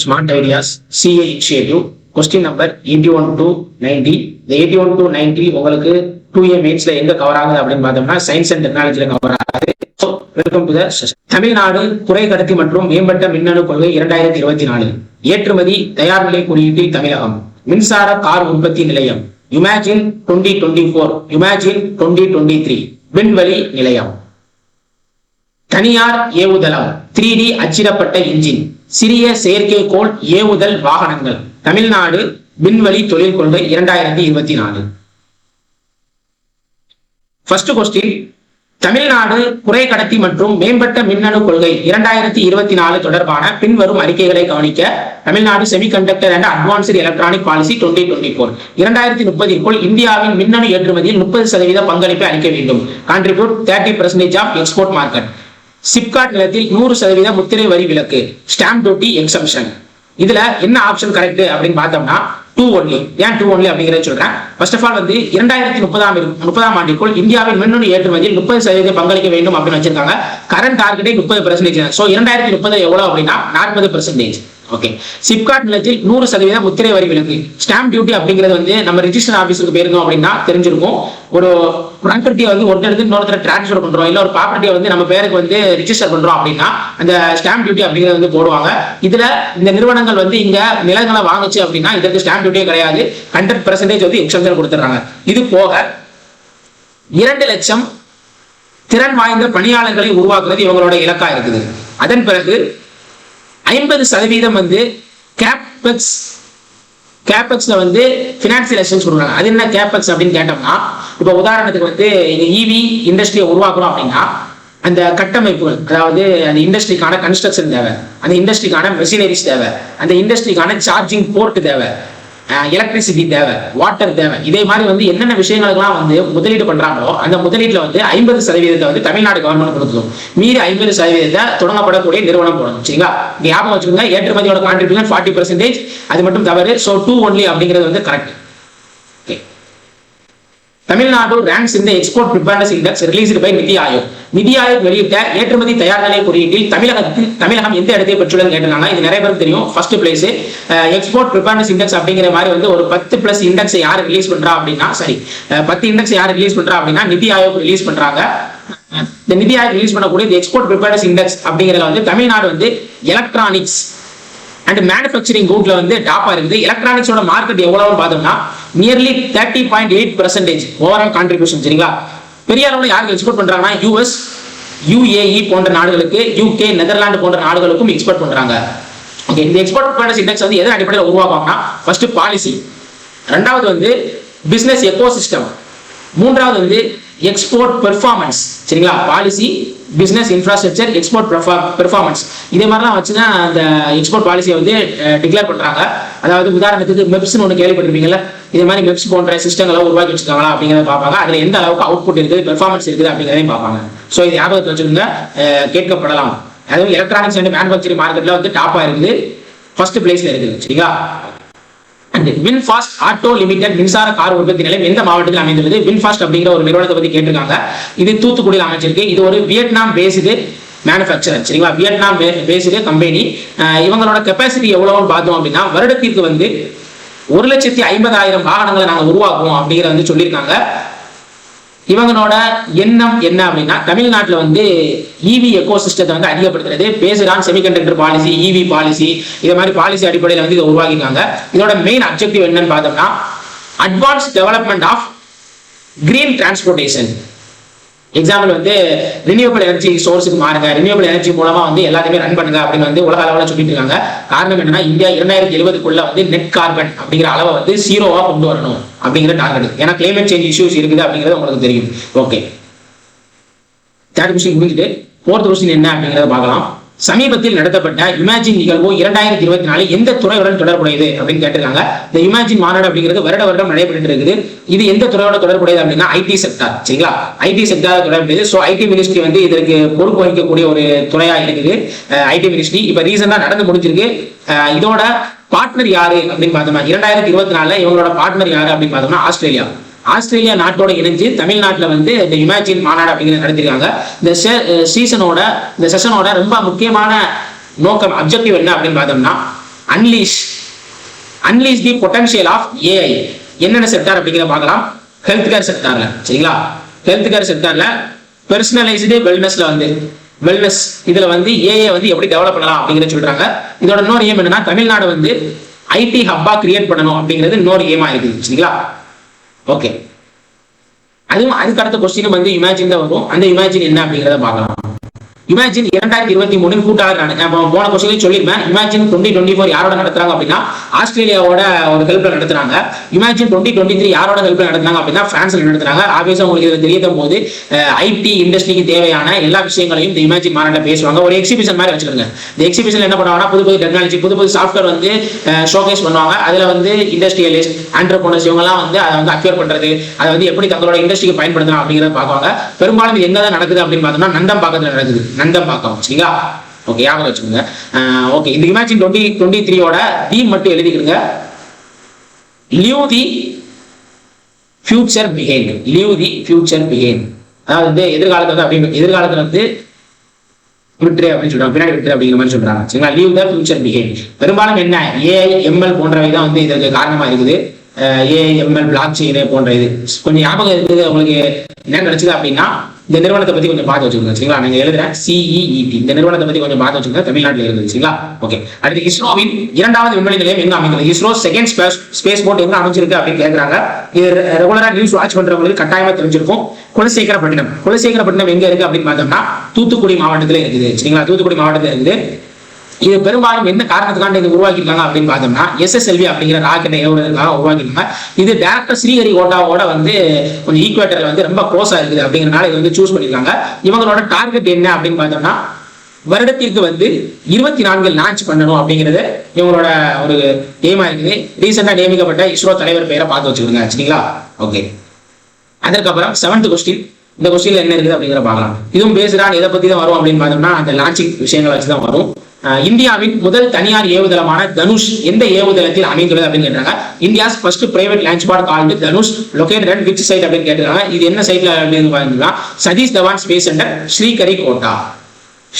Smart ideas CA initiative question number eighty one to ninety இந்த eighty one to ninety உங்களுக்கு two A மெயின்ஸ்ல எங்க cover ஆகுது அப்படின்னு பார்த்தோம்னா சயின்ஸ் அண்ட் டெக்னாலஜில கவர் ஆகுது. வெல்கம் டு தமிழ்நாடு குறை கடத்தி மற்றும் மேம்பட்ட மின்னணு கொள்கை இரண்டாயிரத்தி இருபத்தி நாலு. ஏற்றுமதி தயார் நிலை குறியீட்டில் தமிழகம். மின்சார கார் உற்பத்தி நிலையம். Umagine twenty twenty four Umagine twenty twenty three விண்வெளி நிலையம். தனியார் ஏவுதளம். த்ரீ டி அச்சிடப்பட்ட இன்ஜின் சிறிய செயற்கைக்கோள் ஏவுதல் வாகனங்கள். தமிழ்நாடு விண்வெளி தொழில் கொள்கை இரண்டாயிரத்தி இருபத்தி நாலு. ஃபர்ஸ்ட் கொஸ்டின் தமிழ்நாடு குறை கடத்தி மற்றும் மேம்பட்ட மின்னணு கொள்கை இரண்டாயிரத்தி இருபத்தி நாலு தொடர்பான பின்வரும் அறிக்கைகளை கவனிக்க Tamil Nadu semiconductor and advanced electronic policy twenty twenty four இரண்டாயிரத்தி முப்பதிற்குள் இந்தியாவின் மின்னணு ஏற்றுமதியில் முப்பது சதவீத பங்களிப்பை அளிக்க வேண்டும். Contribute thirty percentage of export market SIPCOT நிலத்தில் நூறு சதவீத முத்திரை வரி விலக்கு ஸ்டாம்ப் டியூட்டி எக்ஸம்ஷன் இதுல என்ன ஆப்ஷன் கரெக்ட் அப்படின்னு பார்த்தோம்னா டூ ஒன்லி ஏன் டூ ஒன்லி அப்படிங்கிறத சொல்றேன். ஃபர்ஸ்ட் ஆஃப் ஆல் வந்து இரண்டாயிரத்தி முப்பதாம் முப்பதாம் ஆண்டிற்குள் இந்தியாவின் மின்னணு ஏற்றுமதியில் முப்பது சதவீதம் பங்களிக்க வேண்டும் அப்படின்னு வச்சிருக்காங்க. கரண்ட் டார்கெட்டே முப்பது பெர்சன்டேஜ் ஸோ இரண்டாயிரத்தி முப்பது எவ்வளவு அப்படின்னா நாற்பது பெர்சன்டேஜ் ஓகே சிப்காட் நிலத்தில் நூறு சதவீதம் முத்திரை வரி விலக்கு ஸ்டாம்ப் டியூட்டி அப்படிங்கிறது வந்து நம்ம ரிஜிஸ்டர் ஆஃபீஸுக்கு போயிருந்தோம் அப்படின்னா தெரிஞ்சிருக்கும். ஒரு ப்ராப்பர்ட்டியை வந்து ஒரு இடத்துல இன்னொருத்தர் டிரான்ஸ்ஃபர் பண்றோம். இல்லை ஒரு ப்ராப்பர்ட்டியை வந்து நம்ம பேருக்கு வந்து ரிஜிஸ்டர் பண்றோம் அப்படின்னா அந்த ஸ்டாம்ப் டியூட்டி அப்படிங்கிறது வந்து போடுவாங்க. இதுல இந்த நிறுவனங்கள் வந்து இங்க நிலங்களை வாங்குச்சு அப்படின்னா இதற்கு ஸ்டாம்ப் டியூட்டியே கிடையாது. ஹண்ட்ரட் பெர்சன்டேஜ் வந்து எக்ஸம்ஷன் கொடுத்துறாங்க இது போக இரண்டு லட்சம் திறன் வாய்ந்த பணியாளர்களை உருவாக்குறது இவங்களோட இலக்கா இருக்குது. அதன் பிறகு ஐம்பது சதவீதம் வந்து கேப்பக்ஸ் கேப்பக்ஸில் வந்து ஃபினான்சியல் அசிஸ்டன்ஸ் கொடுக்குறாங்க. அது என்ன கேப்பெக்ஸ் அப்படின்னு கேட்டோம்னா இப்போ உதாரணத்துக்கு வந்து இவி இண்டஸ்ட்ரியை உருவாக்குறோம் அப்படின்னா அந்த கட்டமைப்புகள் அதாவது அந்த இண்டஸ்ட்ரிக்கான கன்ஸ்ட்ரக்ஷன் தேவை அந்த இண்டஸ்ட்ரிக்கான மெஷினரிஸ் தேவை அந்த இண்டஸ்ட்ரிக்கான சார்ஜிங் போர்ட் தேவை எலக்ட்ரிசிட்டி தேவை வாட்டர் தேவை. இதே மாதிரி வந்து என்னென்ன விஷயங்களுக்கெல்லாம் வந்து முதலீடு பண்றாங்களோ அந்த முதலீட்டில் வந்து ஐம்பது சதவீதத்தை வந்து தமிழ்நாடு கவர்மெண்ட் கொடுக்கும். மீறி ஐம்பது சதவீதத்தை தொடங்கப்படக்கூடிய நிறுவனம் போடணும் சரிங்களா? ஞாபகம் வச்சுக்கோங்க ஏற்றுமதியோட கான்ட்ரிபியூஷன் ஃபார்ட்டி பர்சன்டேஜ் அது மட்டும் தவறு. ஸோ டூ ஒன்லி அப்படிங்கிறது வந்து கரெக்ட் தமிழ்நாடு ரேங்க்ஸ் இந்த export preparedness index released by NITI Aayog. NITI Aayog வெளியிட்ட ஏற்றுமதி தயார் நிலை குறியீட்டில் தமிழகத்தில் தமிழகம் எந்த இடத்தை பெற்றுள்ளது கேட்டிருந்தாங்க இது நிறைய பேருக்கு தெரியும். First place export preparedness index அப்படிங்கிற மாதிரி வந்து ஒரு பத்து பிளஸ் இண்டெக்ஸ் யார் ரிலீஸ் பண்றா அப்படின்னா சரி பத்து இண்டெக்ஸ் யார் ரிலீஸ் பண்றா அப்படின்னா நிதி ஆயோக் ரிலீஸ் பண்றாங்க. இந்த நிதி ஆயோக் ரிலீஸ் பண்ணக்கூடிய இந்த எக்ஸ்போர்ட் ப்ரிப்பேர்னஸ் இண்டெக்ஸ் அப்படிங்கிறத வந்து தமிழ்நாடு வந்து எலக்ட்ரானிக்ஸ் அண்ட் மேனுஃபேக்சரிங் குரூப்ல வந்து டாப்பா இருக்குது. எலக்ட்ரானிக்ஸோட மார்க்கெட் எவ்வளவுன்னு பார்த்தோம்னா nearly thirty point eight percentage overall contribution சரிங்களா? பெரிய அளவில் யாருக்கு எக்ஸ்போர்ட் பண்றாங்கன்னா யூஎஸ் யூஏஇ போன்ற நாடுகளுக்கு யூகே நெதர்லாந்து போன்ற நாடுகளுக்கும் எக்ஸ்போர்ட் பண்றாங்க. ஓகே இந்த எக்ஸ்போர்ட் ப்ராடக்ட்ஸ் இண்டெக்ஸ் வந்து எதன் அடிப்படையில் உருவாக்குவாங்கன்னா ஃபர்ஸ்ட் பாலிசி ரெண்டாவது வந்து பிசினஸ் எக்கோசிஸ்டம் மூன்றாவது வந்து எக்ஸ்போர்ட் பெர்ஃபார்மன்ஸ் சரிங்களா? Policy business infrastructure export performance இதே மாதிரிலாம் வச்சு தான் அந்த எக்ஸ்போர்ட் பாலிசியை வந்து டிக்ளேர் பண்ணுறாங்க அதாவது உதாரணத்துக்கு மெப்ஸ்னு ஒன்று கேள்விப்பட்டிருப்பீங்கல்ல? இதே மாதிரி மெப்ஸ் போன்ற சிஸ்டங்களை உருவாக்கி வச்சிருக்காங்களா அப்படிங்கிறத பார்ப்பாங்க. அதில் எந்த அளவுக்கு அவுட்புட் இருக்குது பெர்ஃபார்மன்ஸ் இருக்குது அப்படிங்கிறதையும் பார்ப்பாங்க. ஸோ இது ஞாபகத்தில் வச்சுருங்க கேட்கப்படலாம். அதுவும் எலக்ட்ரானிக்ஸ் அண்ட் மேனுஃபேக்சரிங் மார்க்கெட்டில் வந்து டாப்பாக இருக்குது. ஃபர்ஸ்ட் பிளேஸில் இருக்குது. சரிங்களா? அண்ட் வின்ஃபாஸ்ட் ஆட்டோ லிமிடெட் மின்சார கார் உற்பத்தி நிலையம் எந்த மாவட்டத்தில் அமைந்துள்ளது? வின்ஃபாஸ்ட் அப்படிங்கிற ஒரு நிறுவனத்தை பத்தி கேட்டிருக்காங்க. இது தூத்துக்குடியில் அமைச்சிருக்கு இது ஒரு வியட்நாம் பேஸ்டு மேனுஃபேக்சரர் சரிங்களா? வியட்நாம் பேஸ்டு கம்பெனி இவங்களோட கெப்பாசிட்டி எவ்வளவுன்னு பார்த்தோம் அப்படின்னா வருடத்திற்கு வந்து ஒரு லட்சத்தி ஐம்பதாயிரம் வாகனங்களை நாங்கள் உருவாக்குவோம் அப்படிங்கிற வந்து சொல்லியிருக்காங்க. இவங்களோட எண்ணம் என்ன அப்படின்னா தமிழ்நாட்டில் வந்து இவி எக்கோ சிஸ்டத்தை வந்து அதிகப்படுத்துறது பேசுகிறான் செமிகண்டக்டர் பாலிசி இவி பாலிசி இதை மாதிரி பாலிசி அடிப்படையில் வந்து இதை உருவாக்கிருக்காங்க இதோட மெயின் அப்ஜெக்டிவ் என்னன்னு பார்த்தோம்னா advance development of green transportation example வந்து ரினியூபிள் எனர்ஜி சோர்ஸுக்கு மாறுங்க. ரினியூபிள் எனர்ஜி மூலமா வந்து எல்லாத்தையுமே ரன் பண்ணுங்க அப்படின்னு வந்து உலக அளவில் சொல்லிட்டு இருக்காங்க. காரணம் என்னன்னா இந்தியா இரண்டாயிரத்தி எழுபதுக்குள்ள வந்து நெட் கார்பன் அப்படிங்கிற அளவை வந்து சீரோவா கொண்டு வரணும் அப்படிங்கிற டார்கெட் ஏன்னா கிளைமேட் சேஞ்ச் இஷ்யூஸ் இருக்குது அப்படிங்கிறது உங்களுக்கு தெரியும். ஓகே தேர்ட் கொஸ்டின் முடிஞ்சுட்டு ஃபோர்த் கொஸ்டின் என்ன அப்படிங்கிறத பார்க்கலாம். சமீபத்தில் நடத்தப்பட்ட இமேஜின் நிகழ்வு இரண்டாயிரத்தி இருபத்தி நாலு எந்த துறையுடன் தொடர்புடையது அப்படின்னு கேட்டிருக்காங்க. இந்த இமேஜின் மாநாடு அப்படிங்கிறது வருட வருடம் நடைபெற்று இருக்குது. இது எந்த துறையோட தொடர்புடையது அப்படின்னா ஐடி செக்டார் சரிங்களா? ஐடி செக்டார் தொடர்புடையது. ஸோ ஐடி மினிஸ்ட்ரி வந்து இதற்கு பொறுப்பு வகிக்கக்கூடிய ஒரு துறையா இருக்குது. ஐடி மினிஸ்ட்ரி இப்போ ரீசெண்டாக நடந்து முடிஞ்சிருக்கு. இதோட பார்ட்னர் யாரு அப்படின்னு பார்த்தோம்னா இரண்டாயிரத்தி இருபத்தி நாலுல இவங்களோட பார்ட்னர் யாரு அப்படின்னு பார்த்தோம்னா ஆஸ்திரேலியா. ஆஸ்திரேலியா நாட்டோட இணைஞ்சு தமிழ்நாட்டில் வந்து இந்த இமேஜின் மாநாடு அப்படிங்கிறது நடத்திருக்காங்க. இந்த சீசனோட இந்த செஷனோட ரொம்ப முக்கியமான நோக்கம் அப்ஜெக்டிவ் என்ன அப்படின்னு பார்த்தோம்னா unleash unleash the potential of AI என்னென்ன செக்டார் அப்படிங்கிறத பார்க்கலாம். ஹெல்த் கேர் செக்டார்ல சரிங்களா? ஹெல்த் கேர் செக்டார்ல பெர்சனலைஸ்டு வெல்னஸ்ல வந்து வெல்னஸ் இதுல வந்து ஏஐ வந்து எப்படி டெவலப் பண்ணலாம் அப்படிங்கிறத சொல்றாங்க. இதோட இன்னொரு ஏம் என்னன்னா தமிழ்நாடு வந்து ஐடி ஹப்பா கிரியேட் பண்ணணும் அப்படிங்கிறது இன்னொரு ஏமா இருக்குது சரிங்களா? ஓகே அதுவும் அதுக்கு அடுத்த கொஸ்டின் வந்து இமேஜின் தான் வரும். அந்த இமேஜின் என்ன அப்படிங்கிறத பார்க்கலாம். இமேஜின் இரண்டாயிரத்தி இருபத்தி மூணு கூட்டாளர் நான். இப்போ போன கொஸ்டின் சொல்லியிருப்பேன். இமேஜின் டுவெண்ட்டி டுவெண்ட்டி ஃபோர் யாரோட நடத்துறாங்க அப்படின்னா ஆஸ்திரேலியாவோட ஒரு ஹெல்ப்ல நடத்துறாங்க. இமேஜின் டுவெண்ட்டி டுவெண்ட்டி த்ரீ யாரோட ஹெல்ப்ல நடத்துறாங்க அப்படின்னா பிரான்ஸ்ல நடத்துறாங்க. ஆப்வியஸா உங்களுக்கு இது தெரிய போது ஐடி இண்டஸ்ட்ரிக்கு தேவையான எல்லா விஷயங்களையும் இந்த இமேஜின் மாநாட்டில் பேசுவாங்க. ஒரு எக்ஸிபிஷன் மாதிரி வச்சிருக்காங்க இந்த எக்ஸிபிஷன் என்ன பண்ணுவாங்கன்னா புது புது டெக்னாலஜி புது புது சாஃப்ட்வேர் வந்து ஷோகேஸ் பண்ணுவாங்க. அதுல வந்து இண்டஸ்ட்ரியலிஸ்ட் ஆண்டர்போனர்ஸ் இவங்கெல்லாம் வந்து அதை வந்து அக்யூர் பண்றது அதை வந்து எப்படி தங்களோட இண்டஸ்ட்ரிக்கு பயன்படுத்தலாம் அப்படிங்கிறத பார்க்குவாங்க பெரும்பாலும் இது நடக்குது அப்படின்னு பார்த்தோம்னா நந்தம்பாக்கத்தில் நடக்குது. நந்தம்பாக்கம் சரிங்களா? ஓகே ஞாபகம் வச்சுக்கோங்க. ஓகே இந்த இமேஜின் டுவெண்ட்டி டுவெண்ட்டி த்ரீயோட தி மட்டும் எழுதிக்கிடுங்க. Lieu the future behind lieu the future behind அதாவது வந்து எதிர்காலத்துல வந்து அப்படி எதிர்காலத்தில் வந்து விட்டுரு அப்படின்னு சொல்றாங்க. பின்னாடி விட்டுரு அப்படிங்கிற மாதிரி சொல்றாங்க. சரிங்களா? லீவ் த ஃபியூச்சர் பிஹேவ் பெரும்பாலும் என்ன? ஏஐ எம்எல் போன்றவை தான் வந்து இதற்கு காரணமா இருக்குது. ஏஐ எம்எல் பிளாக் செயின் போன்ற இது. கொஞ்சம் ஞாபகம் இருக்குது. உங்களுக்கு என்ன கிடைச்சது அப்படின்னா இந்த நிறுவனத்தை பத்தி கொஞ்சம் பார்த்து வச்சுக்கோங்க சரிங்களா? நாங்க எழுதுறேன். சிஇஇடி இந்த நிறுவனத்தை பத்தி கொஞ்சம் பார்த்து வச்சுக்கோங்க தமிழ்நாட்டில் இருக்குது சரிங்களா? ஓகே அடுத்து இஸ்ரோவின் இரண்டாவது விண்வெளி நிலையம் எங்க அமைக்கிறது ISRO second space space port எங்க அமைச்சிருக்கு அப்படின்னு கேட்கறாங்க இது ரெகுலரா நியூஸ் வாட்ச் பண்றவங்களுக்கு கட்டாயமா தெரிஞ்சிருக்கும். குலசேகரப்பட்டினம். குலசேகரப்பட்டினம் எங்க இருக்கு அப்படின்னு பார்த்தோம்னா தூத்துக்குடி மாவட்டத்துல இருக்குது சரிங்களா? தூத்துக்குடி மாவட்டத்தில் இருக்குது. இது பெரும்பாலும் என்ன காரணத்துக்காக இது உருவாக்கியிருக்காங்க அப்படின்னு பார்த்தோம்னா எஸ்எஸ்எல்வி அப்படிங்கிற ராக்கெட்டை ஏவுறதுக்காக உருவாக்கியிருக்காங்க. இது டேரக்டர் ஸ்ரீஹரி கோட்டாவோட வந்து கொஞ்சம் ஈக்குவேட்டர் வந்து ரொம்ப க்ளோஸா இருக்குது அப்படிங்கிறனால இது வந்து சூஸ் பண்ணியிருக்காங்க. இவங்களோட டார்கெட் என்ன அப்படின்னு பார்த்தோம்னா வருடத்திற்கு வந்து இருபத்தி நான்கு லான்ச் பண்ணணும் அப்படிங்கிறது இவங்களோட ஒரு எய்மா இருக்குது. ரீசெண்டா நியமிக்கப்பட்ட இஸ்ரோ தலைவர் பெயரை பார்த்து வச்சுக்கோங்க சரிங்களா? ஓகே அதற்கப்புறம் செவன்த் கொஸ்டின் இந்த கொஸ்டின்ல என்ன இருக்குது அப்படிங்கிற பார்க்கலாம். இதுவும் பேசுறான் எதை பத்தி தான் வரும் அப்படின்னு பார்த்தோம்னா அந்த லான்ச்சிங் விஷயங்களை வச்சு தான் வரும் இந்தியாவின் முதல் தனியார் ஏவுதளமான தனுஷ் எந்த ஏவுதளத்தில் அமைந்துள்ளது அப்படின்னு கேட்டாங்க India's first private launch pad called Dhanush located at which site அப்படின்னு கேட்டிருக்காங்க. இது என்ன சைட்ல அப்படின்னு பார்த்தீங்கன்னா சதீஷ் தவான் ஸ்பேஸ் சென்டர் ஸ்ரீகரிகோட்டா.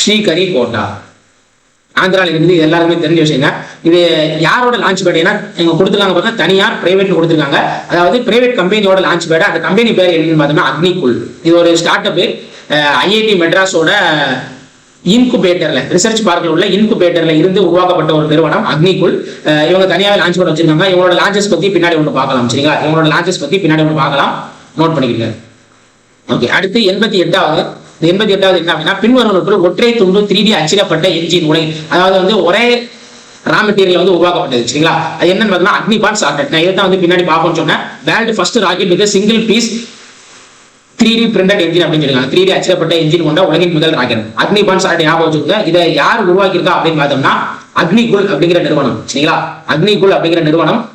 ஸ்ரீகரிகோட்டா. ஆந்திரால இருக்குது இருந்து எல்லாருமே தெரிஞ்ச விஷயங்க. இது யாரோட லான்ச் பேட் ஏன்னா எங்க கொடுத்துருக்காங்க பார்த்தா தனியார் பிரைவேட்னு கொடுத்துருக்காங்க. அதாவது பிரைவேட் கம்பெனியோட லான்ச் பேட் அந்த கம்பெனி பேர் என்னன்னு பார்த்தோம்னா அக்னிகுல். இது ஒரு ஸ்டார்ட் அப் ஐஐடி மெட்ராஸோட இன்குபேட்டர்ல ரிசர்ச் பார்க்கில் உள்ள இன்குபேட்டர்ல இருந்து உருவாக்கப்பட்ட ஒரு நிறுவனம் அக்னிகுல். இவங்க தனியாக லான்ச் பண்ண வச்சிருக்காங்க. இவங்களோட லான்ச்சஸ் பத்தி பின்னாடி ஒன்று பார்க்கலாம் சரிங்களா? இவங்களோட லான்ச்சஸ் பத்தி பின்னாடி ஒன்று பார்க்கலாம். நோட் பண்ணிக்கங்க. ஓகே அடுத்து எண்பத்தி எட்டாவது. எண்பத்தி எட்டாவது என்ன அப்படின்னா பின்வருவனத்தில் ஒற்றை துண்டு த்ரீ டி அச்சிடப்பட்ட என்ஜின் உலை அதாவது வந்து ஒரே ரா மெட்டீரியல் வந்து உருவாக்கப்பட்டது சரிங்களா? அது என்னன்னு பார்த்தீங்கன்னா அக்னி பாட் சாக்கெட். நான் இதை வந்து பின்னாடி பார்ப்போம்னு சொன்னேன். World first rocket with single piece three D printed engine அப்படின்னு சொல்லுவாங்க த்ரீ டி அச்சப்பட்ட என்ஜின் கொண்ட உலகின் முதல் ராக்கெட் அக்னி பான் சாக்கெட் ஞாபகம் வச்சுக்கோங்க. இதை யார் உருவாக்கியிருக்கா அப்படின்னு பார்த்தோம்னா அக்னிகுல் அப்படிங்கிற நிறுவனம் சரிங்களா? அக்னிகுல் அப்படிங்கிற நிறுவனம்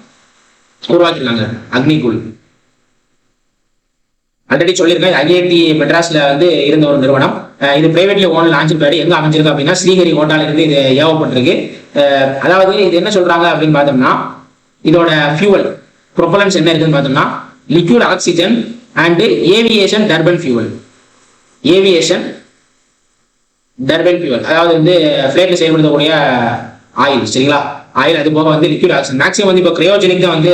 உருவாக்கியிருக்காங்க. அக்னிகுல். ஆல்ரெடி சொல்லியிருக்கேன். ஐஐடி மெட்ராஸ்ல வந்து இருந்த ஒரு நிறுவனம். இது பிரைவேட்லி ஓன் லான்ச் பேடி எங்க அமைஞ்சிருக்கு அப்படின்னா ஸ்ரீஹரி ஹோட்டால இருந்து இது ஏவப்பட்டிருக்கு. அதாவது இது என்ன சொல்றாங்க அப்படின்னு பார்த்தோம்னா இதோட ஃபியூவல் ப்ரொபலன்ஸ் என்ன இருக்குன்னு பார்த்தோம்னா liquid oxygen and aviation turbine fuel aviation turbine fuel அதாவது வந்து ஃபிளைட்ல செயல்படுத்தக்கூடிய ஆயில் சரிங்களா? ஆயில் அது போக வந்து லிக்யூட் ஆக்சிஜன் மேக்ஸிமம் வந்து இப்போ கிரையோஜெனிக் தான் வந்து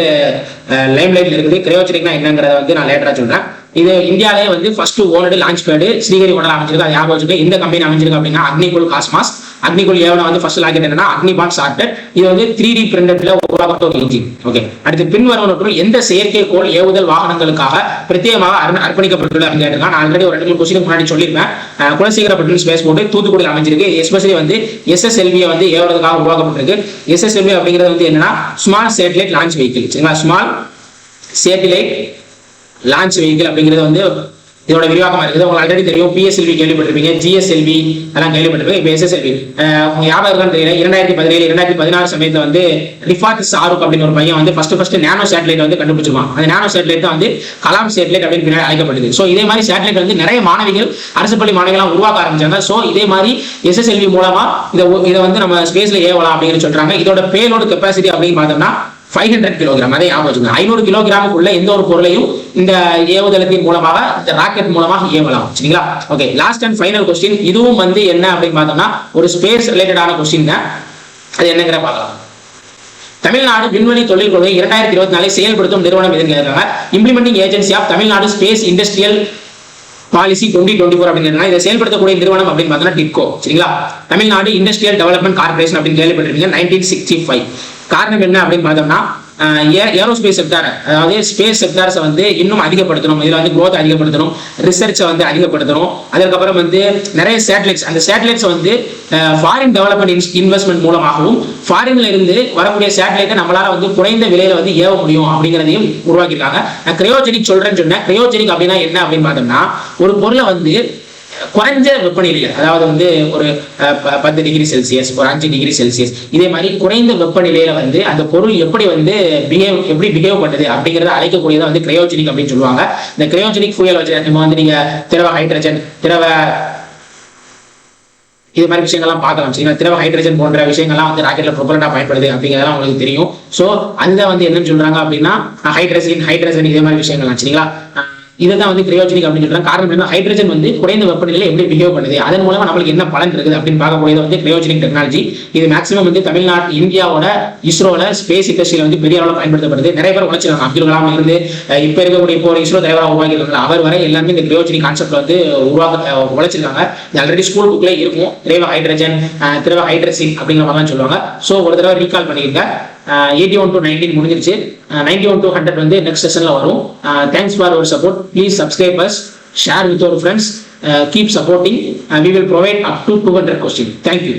லைம் லைட்ல இருக்குது. கிரையோஜெனிக்னா என்னங்கிறத வந்து நான் லேட்டரா சொல்றேன். இது இந்தியாவிலே வந்து ஃபர்ஸ்ட் ஓனடு லான்ச் பேடு ஸ்ரீகரி கொண்டல அமைஞ்சிருக்கு அது ஞாபகம் வச்சுக்க. இந்த கம்பெனி அமைஞ்சிருக்கு அப்படின்னா அக்னிகுல் காஸ்மாஸ். அக்னிகுல் ஏவன வந்து ஃபர்ஸ்ட் லாக்கெட் என்னன்னா அக்னிபான் சார்ட்டர். இது வந்து த்ரீ டி பிரிண்டட்ல உருவாக்கப்பட்ட ஒரு இன்ஜின் ஓகே அடுத்து பின்வருவனற்றுள் எந்த செயற்கைக்கோள் ஏவுதல் வாகனங்களுக்காக பிரத்யேகமாக அர்ப்ப- அர்ப்பணிக்கப்பட்டுள்ளது அப்படின்னு கேட்டிருக்காங்க. நான் ஆல்ரெடி ஒரு ரெண்டு மூணு கொஸ்டின் முன்னாடி சொல்லியிருப்பேன். அஹ் குலசேகரப்பட்டினம் ஸ்பேஸ் போட்டு தூத்துக்குடியில் அமைஞ்சிருக்கு. எஸ்பெஷலி வந்து எஸ்எஸ்எல்வியை வந்து ஏவுறதுக்காக உருவாக்கப்பட்டிருக்கு. எஸ்எஸ்எல்வி அப்படிங்கிறது வந்து என்னன்னா ஸ்மால் சேட்டலைட் லான்ச் வெஹிக்கிள் சரிங்களா? ஸ்மால் சேட்டலைட் லான்ச் வெஹிக்கிள் அப்படிங்கிறது வந்து இதோட விரிவாக்கமா இருக்குது. உங்களுக்கு ஆல்ரெடி தெரியும். பிஎஸ்எல்வி கேள்விப்பட்டிருப்பீங்க. ஜிஎஸ்எல்வி அதெல்லாம் கேள்விப்பட்டிருப்பீங்க. இப்போ எஸ்எஸ்எல்வி உங்க ஞாபகம் இருக்கான்னு தெரியல. இரண்டாயிரத்தி பதினேழு இரண்டாயிரத்தி பதினாறு சமயத்துல வந்து ரிஃபாத் சாருக் அப்படின்னு ஒரு பையன் வந்து ஃபர்ஸ்ட் ஃபர்ஸ்ட் நானோ சேட்டலைட் வந்து கண்டுபிடிச்சிருவான் அந்த நானோ சேட்டலைட் தான் வந்து கலாம் சேட்டலைட் அப்படின்னு பின்னாடி அழைக்கப்படுது. ஸோ இதே மாதிரி சேட்டலைட் வந்து நிறைய மாணவிகள் அரசு பள்ளி மாணவிகளாம் உருவாக்க ஆரம்பிச்சாங்க. ஸோ இதே மாதிரி எஸ்எஸ்எல்வி மூலமா இதை இதை வந்து நம்ம ஸ்பேஸ்ல ஏவலாம் அப்படின்னு சொல்றாங்க. இதோட பேலோட கெப்பாசிட்டி அப்படின்னு பார்த்தோம்னா ஃபைவ் ஹண்ட்ரட் கிலோகிராம் அதே ஞாபகம் வச்சுக்கோங்க. ஐநூறு கிலோகிராமுக்குள்ள எந்த ஒரு பொருளையும் இந்த ஏவுதளத்தின் மூலமாக இந்த ராக்கெட் மூலமாக ஏவலாம். சரிங்களா? Okay last and final question இதுவும் வந்து என்ன அப்படின்னு பார்த்தோம்னா ஒரு ஸ்பேஸ் ரிலேட்டடான கொஸ்டின் தான். அது என்னங்கிற பார்க்கலாம். தமிழ்நாடு விண்வெளி தொழில் கொள்கை இரண்டாயிரத்தி இருபத்தி நாலு செயல்படுத்தும் நிறுவனம் எதுன்னு கேட்கிறாங்க implementing agency of Tamil Nadu space industrial policy twenty twenty four அப்படிங்கிறதுனால இதை செயல்படுத்தக்கூடிய நிறுவனம் அப்படின்னு பார்த்தோம்னா டிட்கோ சரிங்களா? தமிழ்நாடு இண்டஸ்ட்ரியல் டெவலப்மெண்ட் கார்பரேஷன் அப்படின்னு கேள்விப்பட்டிருக்கீங்க நைன்டீன் சிக்ஸ்டி ஃபைவ் காரணம் என்ன அப்படின்னு பார்த்தோம்னா ஏரோஸ்பேஸ் செக்டார் அதாவது ஸ்பேஸ் செக்டார்ஸை வந்து இன்னும் அதிகப்படுத்தணும். இதில் வந்து க்ரோத் அதிகப்படுத்தணும். ரிசர்ச்சை வந்து அதிகப்படுத்தணும். அதுக்கப்புறம் வந்து நிறைய சேட்டலைட்ஸ் அந்த சேட்டலைட்ஸ் வந்து ஃபாரின் டெவலப்மெண்ட் இன்வெஸ்ட்மெண்ட் மூலமாகவும் ஃபாரின்ல இருந்து வரக்கூடிய சேட்டலைட்டை நம்மளால வந்து குறைந்த விலையில வந்து ஏவ முடியும் அப்படிங்கிறதையும் உருவாக்கியிருக்காங்க. நான் கிரையோஜெனிக் சொல்றேன்னு சொன்னேன். கிரையோஜெனிக் அப்படின்னா என்ன அப்படின்னு பார்த்தோம்னா ஒரு பொருளை வந்து குறைஞ்ச வெப்பநிலையில் அதாவது வந்து ஒரு பத்து டிகிரி செல்சியஸ் ஒரு அஞ்சு டிகிரி செல்சியஸ் இதே மாதிரி குறைந்த வெப்பநிலையில வந்து அந்த பொருள் எப்படி வந்து பிஹேவ் எப்படி பிஹேவ் பண்ணுது அப்படிங்கிறத அழைக்கக்கூடியதை வந்து கிரையோஜெனிக் அப்படின்னு சொல்லுவாங்க. இந்த கிரையோஜெனிக் ஃபுயல் வச்சு நம்ம வந்து நீங்க திரவ ஹைட்ரஜன் திரவ இது மாதிரி விஷயங்கள்லாம் பார்க்கலாம். சரிங்களா? திரவ ஹைட்ரஜன் போன்ற விஷயங்கள்லாம் வந்து ராக்கெட்ல ப்ரொபலண்டா பயன்படுது அப்படிங்கிறதெல்லாம் உங்களுக்கு தெரியும். ஸோ அதுதான் வந்து என்னன்னு சொல்றாங்க அப்படின்னா ஹைட்ரஜன் ஹைட்ரஜன் இதே மாதிரி விஷயங்கள்லாம் சரிங்களா? இதை இதுதான் வந்து கிரையோஜெனிக் அப்படின்னு சொல்றாங்க. காரணம் என்ன ஹைட்ரஜன் வந்து குறைந்த வெப்பநிலையில எப்படி பிஹேவ் பண்ணுது? அதன் மூலமா நம்மளுக்கு என்ன பலன் இருக்குது அப்படின்னு பார்க்கக்கூடியது வந்து கிரையோஜெனிக் டெக்னாலஜி இது மேக்ஸிமம் வந்து தமிழ்நாடு இந்தியாவோட இஸ்ரோல ஸ்பேஸ் இண்டஸ்ட்ரியில வந்து பெரிய அளவில் பயன்படுத்தப்படுது. நிறைய பேர் உழைச்சிருக்காங்க. அப்துல் கலாம் இருந்து இப்போ இப்ப இருக்கக்கூடிய இப்போ ஒரு இஸ்ரோ தலைவராக உருவாக்கியிருக்காங்க. அவர் வரை எல்லாமே இந்த கிரையோஜெனிக் கான்செப்ட் வந்து உருவாக்க உழைச்சிருக்காங்க. ஆல்ரெடி ஸ்கூல் புக்ல இருக்கும். திரவ ஹைட்ரஜன் திரவ ஹைட்ரசின் அப்படிங்கிற மாதிரிலாம் சொல்லுவாங்க. ஸோ ஒரு தடவை ரீகால் பண்ணிக்கிங்க. எயிட்டி ஒன் டு நைன்டீன் முடிஞ்சிருச்சு. நைன்டி ஒன் டு ஹண்ட்ரட் வந்து நெக்ஸ்ட் செஷனில் வரும். Thanks for your support please subscribe us share with our friends keep supporting we will provide up to two hundred question thank you